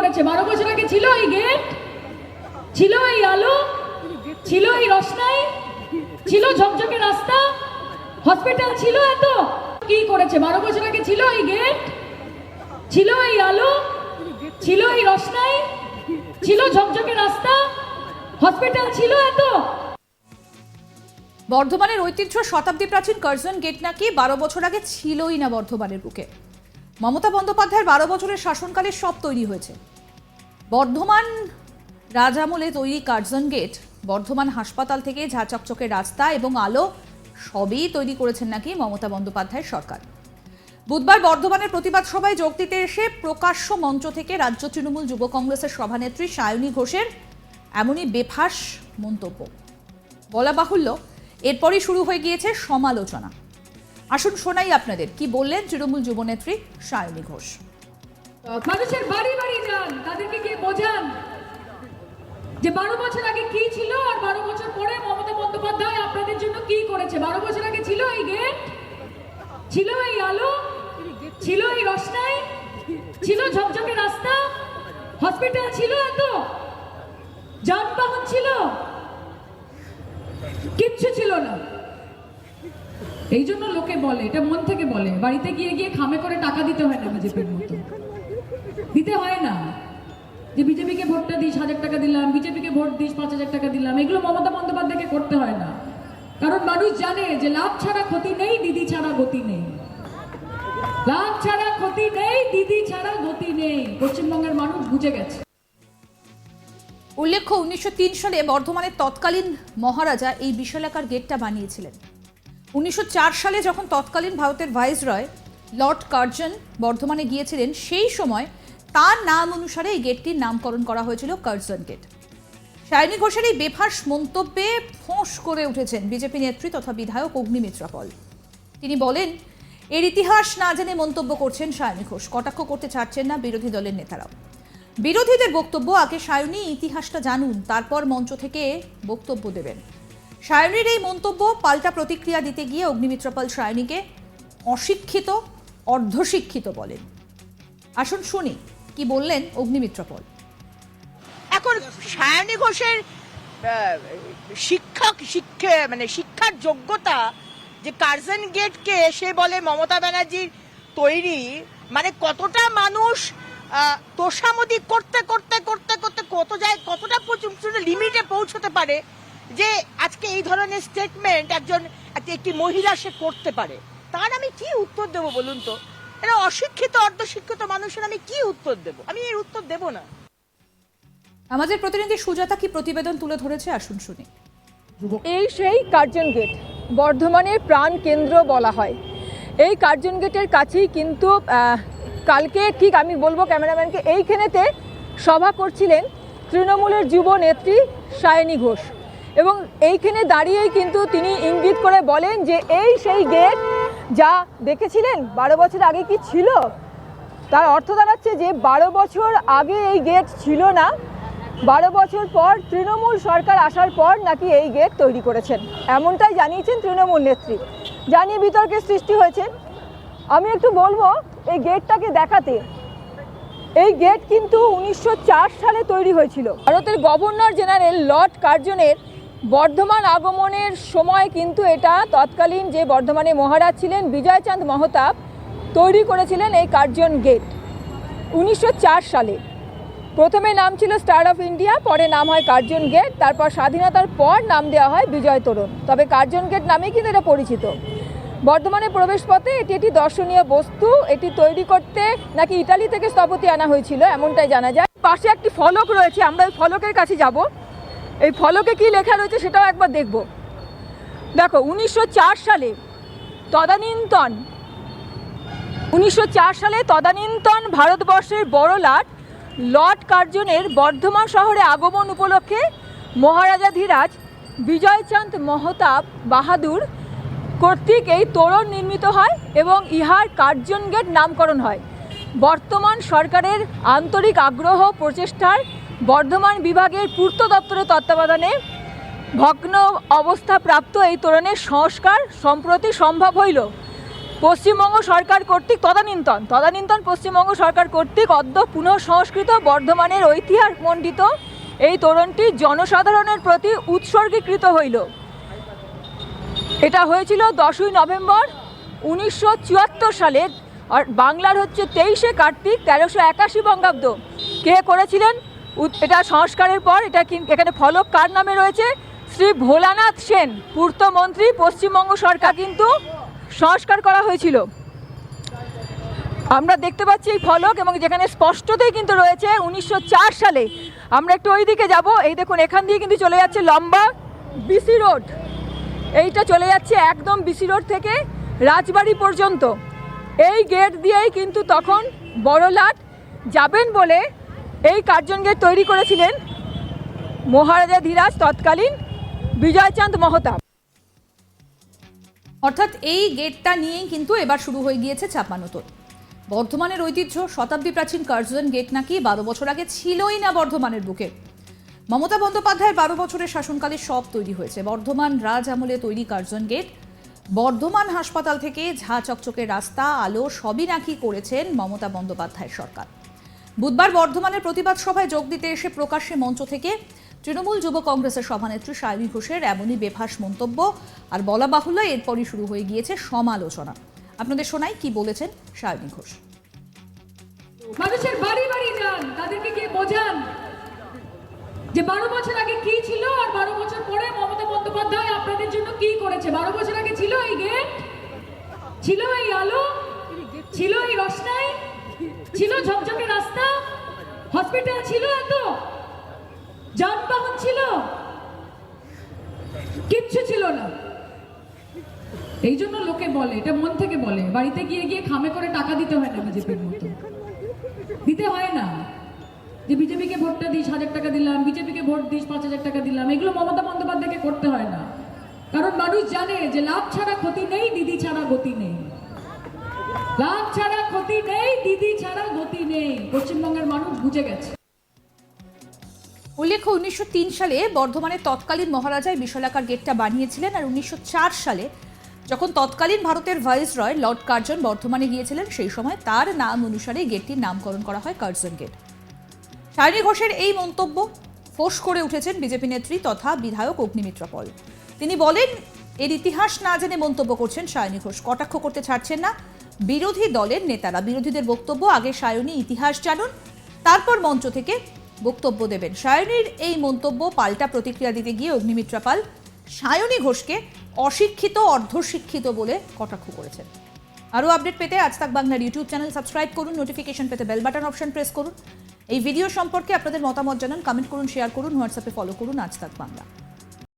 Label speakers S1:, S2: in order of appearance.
S1: করেছে। বারো বছর আগে ছিল এই গেট? ছিল এই আলো? ছিল এই রসনাই? ছিল ঝকঝকে রাস্তা? হসপিটাল ছিল এত? কি করেছে? বারো বছর আগে ছিল এই গেট? ছিল এই আলো? ছিল এই রসনাই? ছিল ঝকঝকে রাস্তা? হসপিটাল ছিল এত?
S2: বর্ধমানের ঐতিহ্য শতাব্দী প্রাচীন কার্জন গেট নাকি বারো বছর আগে ছিলই না বর্ধমানের বুকে। মমতা বন্দ্যোপাধ্যায়ের বারো বছরের শাসনকালে সব তৈরি হয়েছে। বর্ধমান রাজামলে তৈরি কার্জন গেট, বর্ধমান হাসপাতাল থেকে ঝা চকচকে রাস্তা এবং আলো সবই তৈরি করেছেন নাকি মমতা বন্দ্যোপাধ্যায়ের সরকার। বুধবার বর্ধমানের প্রতিবাদ সভায় যোগ দিতে এসে প্রকাশ্য মঞ্চ থেকে রাজ্য তৃণমূল যুব কংগ্রেসের সভানেত্রী সায়নী ঘোষের এমনই বেফাস মন্তব্য। বলা বাহুল্য, এরপরই শুরু হয়ে গিয়েছে সমালোচনা। আসুন শোনাই আপনাদের। কি বললেন তৃণমূল যুবনেত্রী সায়নী ঘোষ?
S1: মানুষের বাড়ি বাড়ি যান, তাদেরকে গিয়ে বোঝান যে বারো বছর আগে কি ছিল আর বারো বছর পরে মমতা বন্দ্যোপাধ্যায় আপনাদের জন্য কি করেছে? বারো বছর আগে ছিল এই গেট? ছিল এই আলো? ছিল এই রসনাই? ছিল ঝকঝকে রাস্তা? হসপিটাল ছিল এত? যানবাহন ছিল? কিচ্ছু ছিল না। এই জন্য লোকে বলে, এটা মন থেকে বলে, বাড়িতে গিয়ে গিয়ে খামে করে টাকা দিতে হয় না বিজেপির মতো। দিতে হয় না। যে বিজেপিকে ভোটটা দিস, হাজার টাকা দিলাম, বিজেপিকে ভোট দিস, পাঁচ হাজার টাকা দিলাম, এগুলো মমতা বন্দ্যোপাধ্যায়কে করতে হয় না। কারণ মানুষ জানে যে লাভ ছাড়া ক্ষতি নেই, দিদি ছাড়া গতি নেই। লাভ ছাড়া ক্ষতি নেই, দিদি ছাড়া গতি নেই। পশ্চিমবঙ্গের মানুষ বুঝে গেছে।
S2: উল্লেখ্য, উনিশশো তিন সালে বর্ধমানের তৎকালীন মহারাজা এই বিশালাকার গেটটা বানিয়েছিলেন। উনিশশো চার সালে যখন তৎকালীন ভারতের ভাইসরয় লর্ড কার্জন বর্ধমানে গিয়েছিলেন, সেই সময় তার নাম অনুসারে এই গেটটির নামকরণ করা হয়েছিল কার্জন গেট। সায়নী ঘোষের এই বেফাস মন্তব্যে ফোঁস করে উঠেছেন বিজেপি নেত্রী তথা বিধায়ক অগ্নিমিত্রা পল। তিনি বলেন, এর ইতিহাস না জেনে মন্তব্য করছেন সায়নী ঘোষ। কটাক্ষ করতে ছাড়ছেন না বিরোধী দলের নেতারাও। বিরোধীদের বক্তব্য, আগে সায়নী ইতিহাসটা জানুন, তারপর মঞ্চ থেকে বক্তব্য দেবেন। সায়নীর এই মন্তব্য, পাল্টা প্রতিক্রিয়া দিতে গিয়ে অগ্নিমিত্রপাল সায়নীকে অশিক্ষিত, অর্ধশিক্ষিত বলেন। আসুন শুনি, কি বললেন অগ্নিমিত্রপল?
S3: এখন সায়নী ঘোষের শিক্ষক, শিক্ষা মানে শিক্ষার যোগ্যতা যে কার্জন গেটকে সে বলে মমতা ব্যানার্জির তৈরি মানে কতটা মানুষ তোষামোদি করতে করতে করতে করতে কত যায়, কতটা লিমিটে পৌঁছতে পারে যে আজকে এই ধরনের স্টেটমেন্ট একজন একটি- একটি মহিলা সে করতে পারে তার আমি কি উত্তর দেবো বলুন তো? এটা অশিক্ষিত অর্ধশিক্ষিত মানুষের আমি কি উত্তর দেবো? আমি এর উত্তর দেবো না।
S2: আমাদের প্রতিনিধি সুজাতা কি প্রতিবেদন তুলে ধরেছে? আসুন শুনি।
S4: এই সেই কার্জন গেট বর্ধমানের প্রাণ কেন্দ্র বলা হয়। এই কার্জন গেটের কাছেই কিন্তু কালকে ঠিক আমি বলব ক্যামেরাম্যানকে এইখানেতে সভা করছিলেন তৃণমূলের যুব নেত্রী সায়নী ঘোষ। এবং এইখানে দাঁড়িয়েই কিন্তু তিনি ইঙ্গিত করে বলেন যে এই সেই গেট যা দেখেছিলেন বারো বছর আগে কি ছিল? তার অর্থ দাঁড়াচ্ছে যে বারো বছর আগে এই গেট ছিল না। বারো বছর পর তৃণমূল সরকার আসার পর নাকি এই গেট তৈরি করেছেন। এমনটাই জানিয়েছেন তৃণমূল নেত্রী। জানিয়ে বিতর্কের সৃষ্টি হয়েছে। আমি একটু বলব, এই গেটটাকে দেখাতে। এই গেট কিন্তু উনিশশো চার সালে তৈরি হয়েছিল। ভারতের গভর্নর জেনারেল লর্ড কার্জনের বর্ধমান আগমনের সময় কিন্তু এটা তৎকালীন যে বর্ধমানে মহারাজ ছিলেন বিজয়চাঁদ মহতাব তৈরি করেছিলেন এই কার্জন গেট। উনিশশো চার সালে। প্রথমে নাম ছিল স্টার অফ ইন্ডিয়া, পরে নাম হয় কার্জন গেট, তারপর স্বাধীনতার পর নাম দেওয়া হয় বিজয় তোরণ। তবে কার্জন গেট নামেই কিন্তু এটা পরিচিত। বর্ধমানে প্রবেশপথে এটি একটি দর্শনীয় বস্তু, এটি তৈরি করতে নাকি ইতালি থেকে স্থপতি আনা হয়েছিল এমনটাই জানা যায়। পাশে একটি ফলক রয়েছে, আমরা ওই ফলকের কাছে যাব। এই ফলকে কি লেখা রয়েছে সেটাও একবার দেখব। দেখো, উনিশশো চার সালে তদানীন্তন, উনিশশো চার সালে তদানীন্তন ভারতবর্ষের বড় লাট লর্ড কার্জনের বর্ধমান শহরে আগমন উপলক্ষে মহারাজা ধীরাজ বিজয়চাঁদ মহতাব বাহাদুর কর্তৃক এই তোরণ নির্মিত হয় এবং ইহার কার্জন গেট নামকরণ হয়। বর্তমান সরকারের আন্তরিক আগ্রহ প্রচেষ্টার বর্ধমান বিভাগের পূর্ত দপ্তরের তত্ত্বাবধানে ভগ্ন অবস্থা প্রাপ্ত এই তোরণের সংস্কার সম্প্রতি সম্ভব হইল। পশ্চিমবঙ্গ সরকার কর্তৃক তদানীন্তন তদানীন্তন পশ্চিমবঙ্গ সরকার কর্তৃক অদ্য পুনঃসংস্কৃত বর্ধমানের ঐতিহাস মণ্ডিত এই তোরণটি জনসাধারণের প্রতি উৎসর্গীকৃত হইল। এটা হয়েছিল দশই নভেম্বর উনিশশো চুয়াত্তর সালে আর বাংলার হচ্ছে তেইশে কার্তিক তেরোশো একাশি বঙ্গাব্দ। কে করেছিলেন? এটা সংস্কারের পর এটা এখানে ফলক কার নামে রয়েছে? শ্রী ভোলানাথ সেন পূর্তমন্ত্রী পশ্চিমবঙ্গ সরকার। কিন্তু সংস্কার করা হয়েছিল। আমরা দেখতে পাচ্ছি এই ফলক এবং যেখানে স্পষ্টতই কিন্তু রয়েছে উনিশশো চার সালে। আমরা একটু ওই দিকে যাব। এই দেখুন, এখান দিয়ে কিন্তু চলে যাচ্ছে লম্বা বিসি রোড। এইটা চলে যাচ্ছে একদম বিসি রোড থেকে রাজবাড়ি পর্যন্ত। এই গেট দিয়েই কিন্তু তখন বড়লাট যাবেন বলে এই কার্জন গেট তৈরি করেছিলেন মহারাজা ধীরাজ, তৎকালীন বিজয়চাঁদ মহতাব।
S2: অর্থাৎ এই গেটটা নিয়েই কিন্তু এবার শুরু হয়ে গিয়েছে চাপানোতর বর্ধমানের ঐতিহ্য শতাব্দী প্রাচীন কার্জন গেট নাকি বারো বছর আগে ছিলই না বর্ধমানের বুকে। মমতা বন্দ্যোপাধ্যায়ের বারো বছরের শাসনকালে সব তৈরি হয়েছে। বর্ধমান রাজ আমলে তৈরি কার্জন গেট বর্ধমান হাসপাতাল থেকে ঝা চকচকে রাস্তা, আলো সবই নাকি করেছেন মমতা বন্দ্যোপাধ্যায়ের সরকার। বুধবার বর্ধমানের প্রতিবাদ সভায় যোগ দিতে এসে প্রকাশ্যে মঞ্চ থেকে তৃণমূল যুব কংগ্রেসের সভানেত্রী সায়নী ঘোষের এমনই বেফাস মন্তব্য আর বলা বাহুল্য এরপরই শুরু হয়ে গিয়েছে সমালোচনা। আপনাদের শোনাই কি বলেছেন সায়নী ঘোষ।
S1: মানুষের বাড়ি বাড়ি যান, তাদেরকে গিয়ে বোঝান যে বারো বছর আগে কি ছিল আর বারো বছর পরে মমতা বন্দ্যোপাধ্যায় আপনাদের জন্য কি করেছে? বারো বছর আগে ছিল এই গেট? ছিল এই আলো? ছিল এই রসনাই? ছিল ঝকঝকে রাস্তা? হসপিটাল ছিল এত? যানবাহন ছিল? কিচ্ছু ছিল না। এই জন্য লোকে বলে, এটা মন থেকে বলে, বাড়িতে গিয়ে গিয়ে খামে করে টাকা দিতে হয় না বিজেপির মতো। দিতে হয় না। যে বিজেপিকে ভোটটা দিস, হাজার টাকা দিলাম, বিজেপিকে ভোট দিস, পাঁচ হাজার টাকা দিলাম, এগুলো মমতা বন্দ্যোপাধ্যায়কে করতে হয় না। কারণ মানুষ জানে যে লাভ ছাড়া ক্ষতি নেই দিদি ছাড়া গতি নেই। লাভ ছাড়া ক্ষতি নেই, দিদি ছাড়া গতি নেই। পশ্চিমবঙ্গের মানুষ বুঝে গেছে।
S2: উল্লেখ্য, উনিশশো সালে তৎকালীন মহারাজা এই বিশালাকার গেটটা বানিয়েছিলেন আর উনিশশো সালে যখন তৎকালীন ভারতের ভাইসরয় লর্ড কার্জন বর্ধমানে গিয়েছিলেন, সেই সময় তার নাম অনুসারে গেটটির নামকরণ করা হয় কার্জন গেট। সায়নী ঘোষের এই মন্তব্য ফোঁস করে উঠেছেন বিজেপি নেত্রী তথা বিধায়ক অগ্নিমিত্র পল। তিনি বলেন, এর ইতিহাস না জেনে মন্তব্য করছেন সায়নী ঘোষ। কটাক্ষ করতে ছাড়ছেন না। বিরোধী দলের নেতারা, বিরোধীদের বক্তব্য, আগে সায়নী ইতিহাস জানুন, তারপর মঞ্চ থেকে বক্তব্য দেবেন। সায়নীর এই মন্তব্য পাল্টা প্রতিক্রিয়া দিতে গিয়ে অগ্নিমিত্রা পাল সায়নী ঘোষকে অশিক্ষিত, অর্ধশিক্ষিত বলে কটাক্ষ করেছেন। আরও আপডেট পেতে আজ তাক বাংলার ইউটিউব চ্যানেল সাবস্ক্রাইব করুন, নোটিফিকেশন পেতে বেল বাটন অপশন প্রেস করুন। এই ভিডিও সম্পর্কে আপনাদের মতামত জানান, কমেন্ট করুন, শেয়ার করুন, হোয়াটসঅ্যাপে ফলো করুন আজ তাক বাংলা।